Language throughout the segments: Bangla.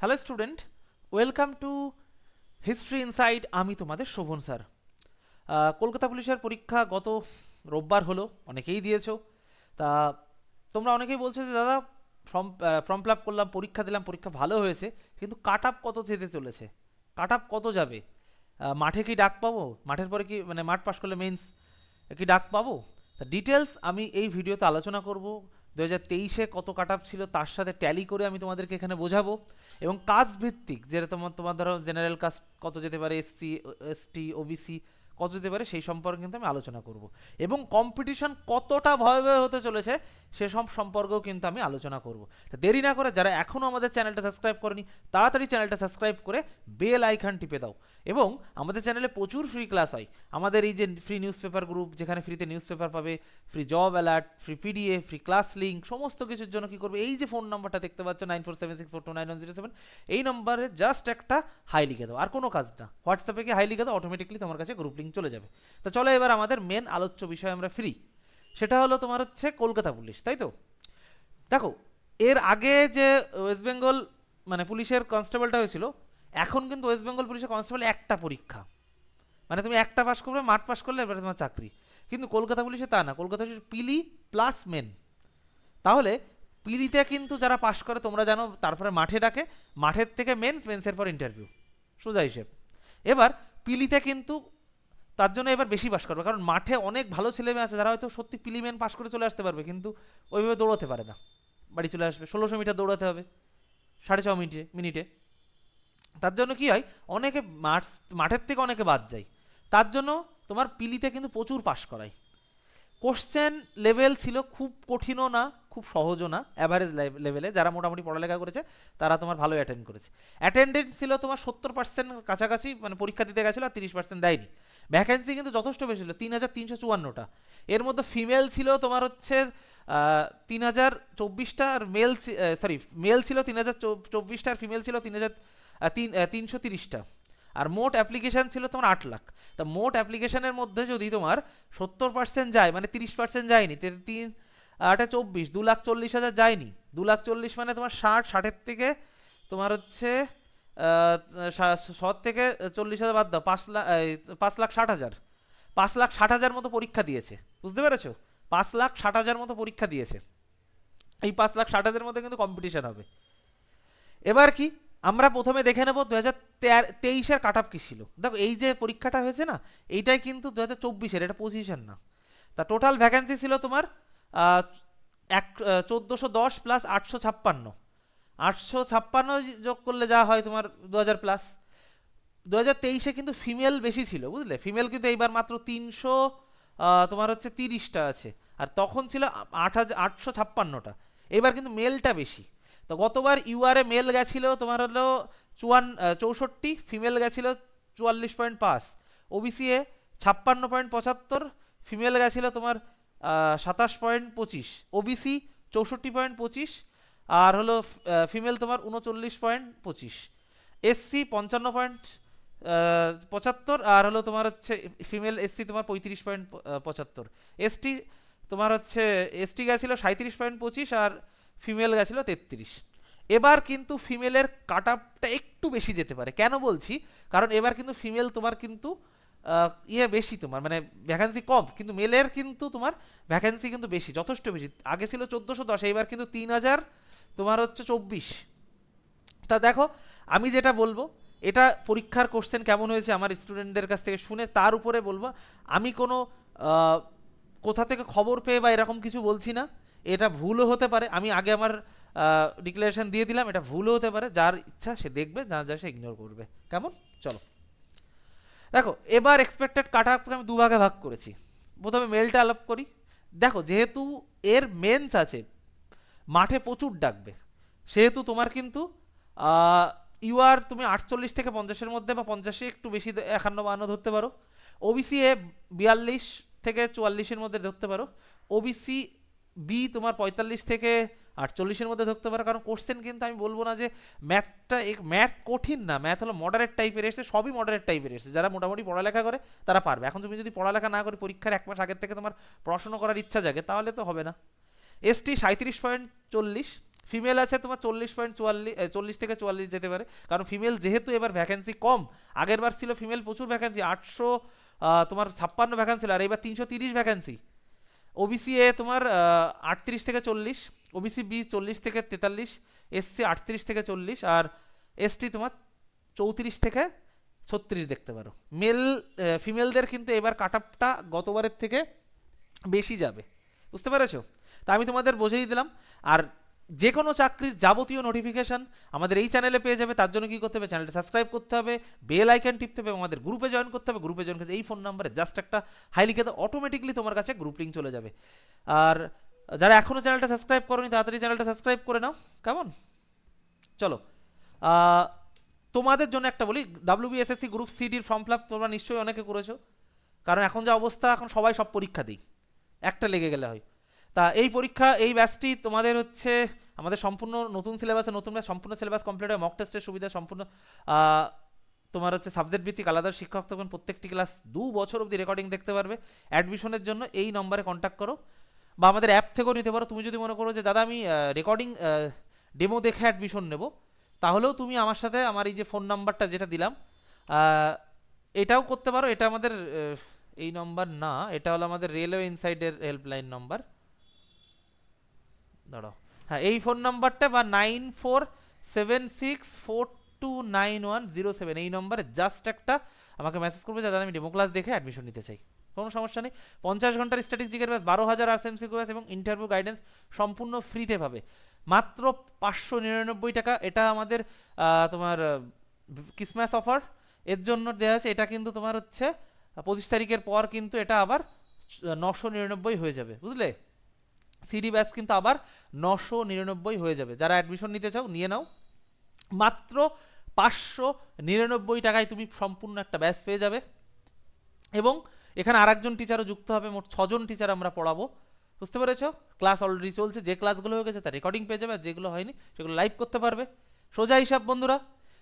Hello student welcome to history inside আমি তোমাদের শোভন স্যার। কলকাতা পুলিশের পরীক্ষা গত রোববার হলো, অনেকেই দিয়েছ। তা তোমরা অনেকেই বলছো যে, দাদা, ফর্ম ফর্ম ফিল আপ করলাম, পরীক্ষা দিলাম, পরীক্ষা ভালো হয়েছে, কিন্তু কাট আপ কত যেতে চলেছে? কাট আপ কত যাবে? মাঠে কি ডাক পাবো? মাঠের পরে কি মানে মাঠ পাস করলে মেন্স কি ডাক পাবো? তা ডিটেলস আমি এই ভিডিওতে আলোচনা করব। দু হাজার তেইশে কত কাট আপ ছিল তার সাথে ট্যালি করে আমি তোমাদেরকে এখানে বোঝাবো। এবং কাজ ভিত্তিক যেটা তোমার তোমার ধরো জেনারেল কাজ কত যেতে পারে এসসি এসটি ওবিসি কত যেতে পারে সেই সম্পর্কে কিন্তু আমি আলোচনা করব। এবং কম্পিটিশন কতটা ভয়াবহ হতে চলেছে সেসব সম্পর্কেও কিন্তু আমি আলোচনা করব। তা দেরি না করে যারা এখনও আমাদের চ্যানেলটা সাবস্ক্রাইব করেনি, তাড়াতাড়ি চ্যানেলটা সাবস্ক্রাইব করে বেল আইকন টিপে দাও। এবং আমাদের চ্যানেলে প্রচুর ফ্রি ক্লাস হয়। আমাদের এই যে ফ্রি নিউজ পেপার গ্রুপ যেখানে ফ্রিতে নিউজ পেপার পাবে free job alert free PDF free class link সমস্ত কিছুর জন্য কী করবে? এই যে ফোন নাম্বারটা দেখতে পাচ্ছ nine four seven six four two nine one zero seven এই নম্বরে জাস্ট একটা হাই লিখে দাও। আর কোনো কাজ না। হোয়াটসঅ্যাপে কি হাই লিখে দাও? অটোমেটিকলি তোমার কাছে গ্রুপ লিঙ্ক চলে যাবে। তো চলো এবার আমাদের মেন আলোচ্য বিষয় আমরা ফ্রি। সেটা হলো তোমার হচ্ছে কলকাতা পুলিশ, তাই তো? দেখো, এর আগে যে ওয়েস্ট বেঙ্গল মানে পুলিশের কনস্টেবলটা হয়েছিল, এখন কিন্তু ওয়েস্ট বেঙ্গল পুলিশের কনস্টেবল একটা পরীক্ষা। মানে তুমি একটা পাস করবে, মাঠ পাস করলে এবারে তোমার চাকরি। কিন্তু কলকাতা পুলিশে তা না, কলকাতা পুলিশে পিলি প্লাস মেন তাহলে পিলিতে কিন্তু যারা পাশ করে, তোমরা জানো, তারপরে মাঠে ডাকে। মাঠের থেকে মেন্স মেন্সের পর ইন্টারভিউ সোজা হিসেব। এবার পিলিতে কিন্তু তার জন্য এবার বেশি পাস করবে। কারণ মাঠে অনেক ভালো ছেলে মেয়ে আছে, যারা হয়তো সত্যি পিলি মেন পাস করে চলে আসতে পারবে, কিন্তু ওইভাবে দৌড়াতে পারে না। বাড়ি চলে আসবে। ষোলোশো মিটার দৌড়াতে হবে, সাড়ে ছ মিনিটে মিনিটে। তার জন্য কি হয়, অনেকে মাঠ, মাঠের থেকে অনেকে বাদ যায়। তার জন্য তোমার পিলিতে কিন্তু প্রচুর পাস করায়। কোশ্চেন লেভেল ছিল খুব কঠিনও না খুব সহজও না অ্যাভারেজ লেভেলে যারা মোটামুটি পড়ালেখা করেছে, তারা তোমার ভালো অ্যাটেন্ড করেছে। অ্যাটেন্ডেন্স ছিল তোমার সত্তর পার্সেন্ট কাছাকাছি মানে পরীক্ষা দিতে গেছিল আর তিরিশ পার্সেন্ট দেয়নি। ভ্যাকেন্সি কিন্তু যথেষ্ট বেশি ছিল, তিন হাজার তিনশো চুয়ান্নটা। এর মধ্যে ফিমেল ছিল তোমার হচ্ছে তিন হাজার চব্বিশটা আর মেল সরি মেল ছিল তিন হাজার চব্বিশটা আর ফিমেল ছিল তিন হাজার তিন তিনশো তিরিশটা। আর মোট অ্যাপ্লিকেশান ছিল তোমার আট লাখ। তা মোট অ্যাপ্লিকেশনের মধ্যে যদি তোমার সত্তর পার্সেন্ট যায় মানে তিরিশ পার্সেন্ট যায়নি তিন আটে চব্বিশ দু লাখ চল্লিশ হাজার যায়নি। দু লাখ চল্লিশ মানে তোমার ষাট ষাটের থেকে তোমার হচ্ছে আহ, থেকে চল্লিশ হাজার বাদ দাও পাঁচ লাখ পাঁচ লাখ ষাট হাজার। পাঁচ লাখ ষাট হাজার মতো পরীক্ষা দিয়েছে বুঝতে পেরেছ? পাঁচ লাখ ষাট হাজার মতো পরীক্ষা দিয়েছে। এই পাঁচ লাখ ষাট হাজারের মধ্যে কিন্তু কম্পিটিশন হবে। এবার কি? আমরা প্রথমে দেখে নেব দু হাজার তেইশের কাট কী ছিল। দেখো এই যে পরীক্ষাটা হয়েছে না এইটাই কিন্তু দু হাজার চব্বিশের এটা পজিশন না। তা টোটাল ভ্যাকেন্সি ছিল তোমার এক চোদ্দোশো দশ প্লাস আটশো ছাপ্পান্ন। আটশো ছাপ্পান্ন যোগ করলে যা হয় তোমার দু হাজার প্লাস দু হাজার তেইশে কিন্তু ফিমেল বেশি ছিল, বুঝলে? ফিমেল কিন্তু এইবার মাত্র তিনশো তোমার হচ্ছে তিরিশটা আছে। আর তখন ছিল আট হাজার আটশো ছাপ্পান্নটা। এবার কিন্তু মেলটা বেশি। তো গতবার ইউআরএ মেল গেছিল তোমার হলো চুয়ান চৌষট্টি ফিমেল গেছিল চুয়াল্লিশ পয়েন্ট পাঁচ। ওবিসি এ ছাপ্পান্ন পয়েন্ট পঁচাত্তর ফিমেল গেছিল তোমার সাতাশ পয়েন্ট পঁচিশ ওবিসি চৌষট্টি পয়েন্ট পঁচিশ, আর হলো ফিমেল তোমার উনচল্লিশ পয়েন্ট পঁচিশ এসসি পঞ্চান্ন পয়েন্ট পঁচাত্তর, আর হলো তোমার হচ্ছে ফিমেল এসসি তোমার পঁয়ত্রিশ পয়েন্ট পঁচাত্তর এসটি তোমার হচ্ছে এসটি গেছিল সাঁত্রিশ পয়েন্ট পঁচিশ, আর ফিমেল গেছিল তেত্রিশ। এবার কিন্তু ফিমেলের কাট আপটা একটু বেশি যেতে পারে। কেন বলছি? কারণ এবার কিন্তু ফিমেল তোমার কিন্তু ইয়ে বেশি তোমার মানে ভ্যাকেন্সি কম, কিন্তু মেলের কিন্তু তোমার ভ্যাকেন্সি কিন্তু বেশি, যথেষ্ট বেশি। আগে ছিল চোদ্দোশো দশ এবার কিন্তু তিন হাজার, তোমার হচ্ছে চব্বিশ। তা দেখো, আমি যেটা বলব, এটা পরীক্ষার কোশ্চেন কেমন হয়েছে আমার স্টুডেন্টদের কাছ থেকে শুনে তার উপরে বলব, আমি কোনো কোথা থেকে খবর পেয়ে বা এরকম কিছু বলছি না, এটা ভুলও হতে পারে, আমি আগে আমার ডিক্লারেশন দিয়ে দিলাম, এটা ভুলও হতে পারে, যার ইচ্ছা সে দেখবে যা যা সে ইগনোর করবে। কেমন? চলো। দেখো, এবার এক্সপেক্টেড কাট আপকে আমি দুভাগে ভাগ করেছি। প্রথমে মেলটা আলাপ করি। দেখো, যেহেতু এর মেন্স আছে, মাঠে প্রচুর ডাকবে। সেহেতু তোমার কিন্তু ইউআর তুমি আটচল্লিশ থেকে পঞ্চাশের মধ্যে বা পঞ্চাশে একটু বেশি একান্ন বান্ন ধরতে পারো। ওবিসি এ বিয়াল্লিশ থেকে চুয়াল্লিশের মধ্যে ধরতে পারো। ওবিসি বি তোমার পঁয়তাল্লিশ থেকে আটচল্লিশের মধ্যে ধরতে পারো, কারণ কোশ্চেন কিন্তু আমি বলব না যে ম্যাথটা ম্যাথ কঠিন না ম্যাথ হলো মডারেট টাইপের এসে সবই মডারেট টাইপের এসে যারা মোটামুটি পড়ালেখা করে, তারা পারবে। এখন তুমি যদি পড়ালেখা না করে পরীক্ষার এক মাস আগের থেকে তোমার পড়াশোনা করার ইচ্ছা জাগে, তাহলে তো হবে না। এসটি সাঁত্রিশ পয়েন্ট চল্লিশ ফিমেল আছে তোমার চল্লিশ পয়েন্ট চুয়াল্লিশ চল্লিশ থেকে চুয়াল্লিশ যেতে পারে, কারণ ফিমেল যেহেতু এবার ভ্যাকেন্সি কম, আগের বার ছিল ফিমেল প্রচুর ভ্যাকেন্সি আটশো তোমার ছাপ্পান্ন ভ্যাকেন্সি আর এবার তিনশো তিরিশ ভ্যাকেন্সি ওবিসি এ তোমার আটত্রিশ থেকে চল্লিশ ওবিসি বি চল্লিশ থেকে তেতাল্লিশ এসসি আটত্রিশ থেকে চল্লিশ আর এসটি তোমার চৌত্রিশ থেকে ছত্রিশ দেখতে পারো। মেল ফিমেলদের কিন্তু এবার কাট আপটা গতবারের থেকে বেশি যাবে। বুঝতে পেরেছ? তা আমি তোমাদের বোঝাই দিলাম। আর যে কোনো চাকরির যাবতীয় নোটিফিকেশন আমাদের এই চ্যানেলে পেয়ে যাবে। তার জন্য কী করতে হবে? চ্যানেলটা সাবস্ক্রাইব করতে হবে বেল আইকন টিপতে হবে আমাদের গ্রুপে জয়েন করতে হবে। গ্রুপে জয়েন করতে এই ফোন নাম্বারে জাস্ট একটা হাই লিখে অটোমেটিকলি তোমার কাছে গ্রুপ লিঙ্ক চলে যাবে। আর যারা এখনও চ্যানেলটা সাবস্ক্রাইব করোনি, তাড়াতাড়ি চ্যানেলটা সাবস্ক্রাইব করে নাও। কেমন? চলো। তোমাদের জন্য একটা বলি ডাব্লিউবিএসএসসি গ্রুপ সিডির ফর্ম ফিল তোমরা নিশ্চয়ই অনেকে করেছ। কারণ এখন যা অবস্থা, এখন সবাই সব পরীক্ষা দিই। একটা লেগে গেলে হয়। তা এই পরীক্ষা, এই ব্যাচটি তোমাদের হচ্ছে, আমাদের সম্পূর্ণ নতুন সিলেবাসে নতুন ব্যাচ সম্পূর্ণ সিলেবাস কমপ্লিট হয় মক টেস্টের সুবিধা সম্পূর্ণ তোমার হচ্ছে সাবজেক্ট ভিত্তিক আলাদা শিক্ষক তখন প্রত্যেকটি ক্লাস দু বছর অবধি রেকর্ডিং দেখতে পারবে। অ্যাডমিশনের জন্য এই নম্বরে কন্ট্যাক্ট করো। বা আমাদের অ্যাপ থেকেও নিতে পারো। তুমি যদি মনে করো যে, দাদা, আমি রেকর্ডিং ডেমো দেখে অ্যাডমিশন নেব। তাহলেও তুমি আমার সাথে আমার এই যে ফোন নাম্বারটা যেটা দিলাম এটাও করতে পারো। এটা আমাদের এই নম্বর না, এটা হলো আমাদের রেলওয়ে ইনসাইডের হেল্পলাইন নাম্বার দাঁড়াও হ্যাঁ এই ফোন নাম্বারটা বা nine four seven six four two nine one zero seven এই নম্বরে জাস্ট একটা আমাকে মেসেজ করবে যাতে আমি ডেমো ক্লাস দেখে অ্যাডমিশন নিতে চাই। কোনো সমস্যা নেই। পঞ্চাশ ঘণ্টার স্ট্যাটিস্টিকের ব্যাস বারো হাজার আর এমসি ব্যাস এবং ইন্টারভিউ গাইডেন্স সম্পূর্ণ ফ্রিতে পাবে। মাত্র পাঁচশো নিরানব্বই টাকা। এটা আমাদের তোমার ক্রিসমাস অফার এর জন্য দেওয়া আছে, এটা কিন্তু তোমার হচ্ছে, পঁচিশ তারিখের পর কিন্তু এটা আবার নশো নিরানব্বই হয়ে যাবে। বুঝলে? সিডি ব্যাস কিন্তু আবার নশো নিরানব্বই হয়ে যাবে। যারা অ্যাডমিশন নিতে চাও, নিয়ে নাও। মাত্র পাঁচশো নিরানব্বই টাকায় তুমি সম্পূর্ণ একটা ব্যাচ পেয়ে যাবে। এবং এখানে আরেকজন টিচারও যুক্ত হবে, মোট ছজন টিচার আমরা পড়াবো। বুঝতে পেরেছ? ক্লাস অলরেডি চলছে, যে ক্লাসগুলো হয়ে গেছে তার রেকর্ডিং পেয়ে যাবে যেগুলো হয়নি সেগুলো লাইভ করতে পারবে। সোজা হিসাব বন্ধুরা,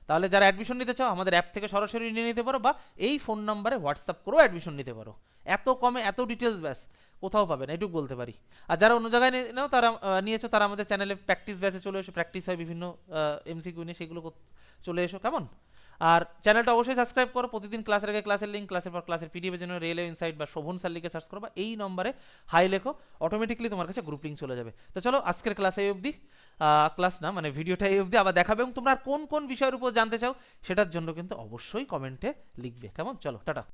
তাহলে যারা অ্যাডমিশন নিতে চাও, আমাদের অ্যাপ থেকে সরাসরি নিয়ে নিতে পারো, বা এই ফোন নাম্বারে হোয়াটসঅ্যাপ করেও অ্যাডমিশন নিতে পারো। এত কমে, এত ডিটেলস ব্যাস, কোথাও পাবে না, এটুকু বলতে পারি। আর যারা অন্য জায়গায় নিয়ে- নাও, তারা নিয়েছো, তারা আমাদের চ্যানেলে প্র্যাকটিস ব্যাচে চলে এসো। প্র্যাকটিস হয় বিভিন্ন এমসিকিউ নিয়ে, সেগুলো চলে এসো, কেমন? আর চ্যানেলটা অবশ্যই সাবস্ক্রাইব করো। প্রতিদিন ক্লাসের আগে ক্লাসের লিঙ্ক ক্লাসের পর ক্লাসের পিডিএফের জন্য রেলওয়ে ইনসাইট বা শোভন স্যার লিখে সার্চ করো বা এই নম্বরে হাই লেখো অটোমেটিকলি তোমার কাছে গ্রুপ লিঙ্ক চলে যাবে। তো চলো, আজকের ক্লাসে এই অবধি। ক্লাস না মানে ভিডিওটা এই অবধি আবার দেখাবে এবং তোমরা আর কোন কোন বিষয়ের উপর জানতে চাও, সেটার জন্য কিন্তু অবশ্যই কমেন্টে লিখবে। কেমন? চলো, টাটা।